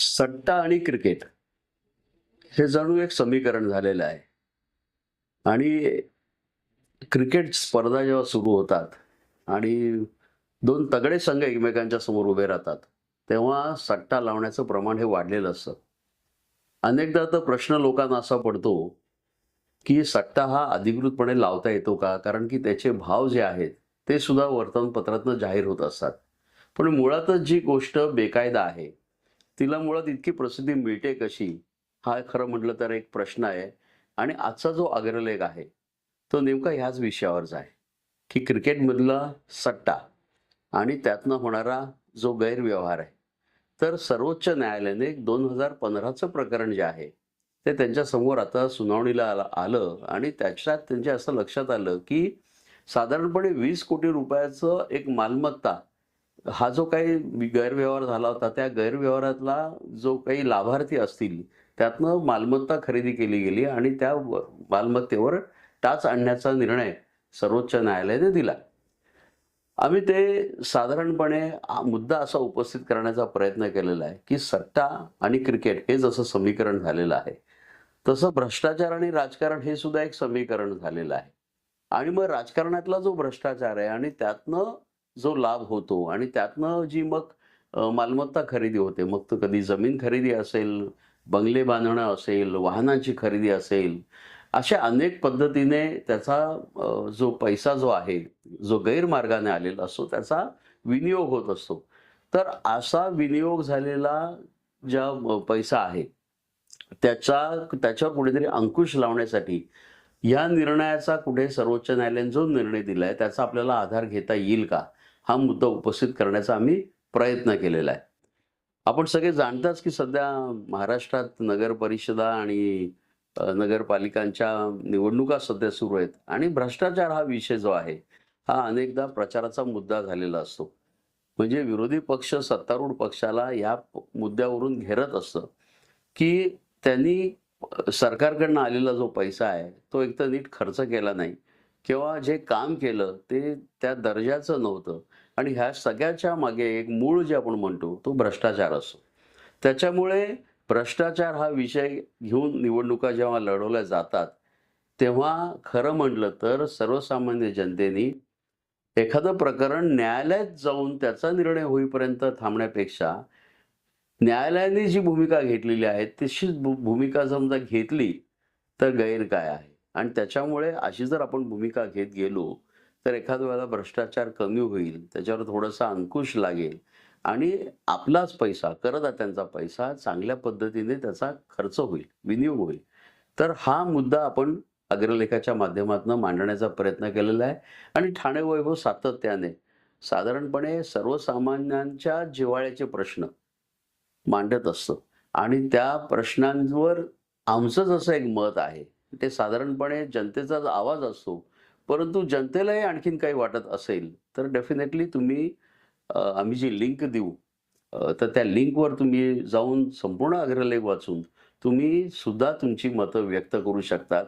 सट्टा आणि क्रिकेट हे जणू एक समीकरण झालेलं आहे. आणि क्रिकेट स्पर्धा जेव्हा सुरू होतात आणि दोन तगडे संघ एकमेकांच्या समोर उभे राहतात तेव्हा सट्टा लावण्याचं प्रमाण हे वाढलेलं असतं. अनेकदा तर प्रश्न लोकांना असा पडतो की सट्टा हा अधिकृतपणे लावता येतो का? कारण की त्याचे भाव जे आहेत ते सुद्धा वर्तमानपत्रातनं जाहीर होत असतात. पण मुळातच जी गोष्ट बेकायदा आहे तिला मुळात इतकी प्रसिद्धी मिळते कशी? हा खरं म्हटलं तर एक प्रश्न आहे. आणि आजचा जो अग्रलेख आहे तो नेमका ह्याच विषयावरचा आहे. की क्रिकेटमधला सट्टा आणि त्यातनं होणारा जो गैरव्यवहार आहे. तर सर्वोच्च न्यायालयाने दोन हजार पंधराचं प्रकरण जे आहे ते त्यांच्यासमोर आता सुनावणीला आलं आलं आणि त्याच्यात त्यांच्या असं लक्षात आलं की साधारणपणे वीस कोटी रुपयाचं एक मालमत्ता हा जो काही गैरव्यवहार झाला होता त्या गैरव्यवहारातला जो काही लाभार्थी असतील त्यातनं मालमत्ता खरेदी केली गेली आणि त्या मालमत्तेवर टाच आणण्याचा निर्णय सर्वोच्च न्यायालयाने दिला. आम्ही ते साधारणपणे हा मुद्दा असा उपस्थित करण्याचा प्रयत्न केलेला आहे की सट्टा आणि क्रिकेट हे जसं समीकरण झालेलं आहे तसं भ्रष्टाचार आणि राजकारण हे सुद्धा एक समीकरण झालेलं आहे. आणि मग राजकारणातला जो भ्रष्टाचार आहे आणि त्यातनं जो लाभ होतो आणि त्यातनं जी मग मालमत्ता खरेदी होते मग तो कधी जमीन खरेदी असेल बंगले बांधणं असेल वाहनांची खरेदी असेल अशा अनेक पद्धतीने त्याचा जो पैसा जो आहे जो गैरमार्गाने आलेला असतो त्याचा विनियोग होत असतो. तर असा विनियोग झालेला ज्या पैसा आहे त्याचा त्याच्यावर कुठेतरी अंकुश लावण्यासाठी या निर्णयाचा कुठे सर्वोच्च न्यायालयाने जो निर्णय दिला आहे त्याचा आपल्याला आधार घेता येईल का? हा मुद्दा उपस्थित करण्याचा आम्ही प्रयत्न केलेला आहे. आपण सगळे जाणताच की सध्या महाराष्ट्रात नगर परिषदा आणि नगरपालिकांच्या निवडणुका सध्या सुरू आहेत आणि भ्रष्टाचार हा विषय जो आहे हा अनेकदा प्रचाराचा मुद्दा झालेला असतो. म्हणजे विरोधी पक्ष सत्तारूढ पक्षाला या मुद्द्यावरून घेरत असतं की त्यांनी सरकारकडनं आलेला जो पैसा आहे तो एक तर नीट खर्च केला नाही किंवा जे काम केलं ते त्या दर्जाचं नव्हतं. आणि ह्या सगळ्याच्या मागे एक मूळ जे आपण म्हणतो तो भ्रष्टाचार असतो. त्याच्यामुळे भ्रष्टाचार हा विषय घेऊन निवडणुका जेव्हा लढवल्या जातात तेव्हा खरं म्हटलं तर सर्वसामान्य जनतेने एखादं प्रकरण न्यायालयात जाऊन त्याचा निर्णय होईपर्यंत थांबण्यापेक्षा न्यायालयाने जी भूमिका घेतलेली आहे तशीच भू- भूमिका समजा घेतली तर गैर काय आहे? आणि त्याच्यामुळे अशी जर आपण भूमिका घेत गेलो तर एखाद्या वेळेला भ्रष्टाचार कमी होईल त्याच्यावर थोडासा अंकुश लागेल आणि आपलाच पैसा करदात्यांचा पैसा चांगल्या पद्धतीने त्याचा खर्च होईल विनियोग होईल. तर हा मुद्दा आपण अग्रलेखाच्या माध्यमातून मांडण्याचा प्रयत्न केलेला आहे आणि ठाणे वैभव सातत्याने साधारणपणे सर्वसामान्यांच्या जिव्हाळ्याचे प्रश्न मांडत असतं आणि त्या प्रश्नांवर आमचंच असं एक मत आहे ते साधारणपणे जनतेचा आवाज असतो परंतु जनतेलाही आणखीन काही वाटत असेल तर डेफिनेटली तुम्ही आम्ही जी लिंक देऊ तर त्या लिंकवर तुम्ही जाऊन संपूर्ण अग्रलेख वाचून तुम्ही सुद्धा तुमची मतं व्यक्त करू शकतात.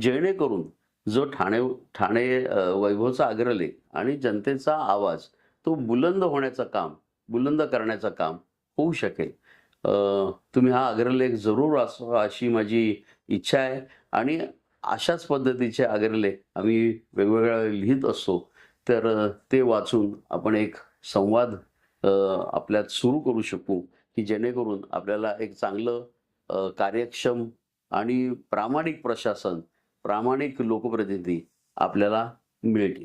जेणेकरून जो ठाणे ठाणे वैभवचा अग्रलेख आणि जनतेचा आवाज तो बुलंद होण्याचं काम बुलंद करण्याचं काम होऊ शकेल. तुम्ही हा अग्रलेख जरूर वाचावा अशी माझी इच्छा आहे. आणि अशाच पद्धतीचे आग्रले आम्ही वेगवेगळ्या लिहित असतो तर ते वाचून आपण एक संवाद आपल्यात सुरू करू शकू की जेणेकरून आपल्याला एक चांगलं कार्यक्षम आणि प्रामाणिक प्रशासन प्रामाणिक लोकप्रतिनिधी आपल्याला मिळतील.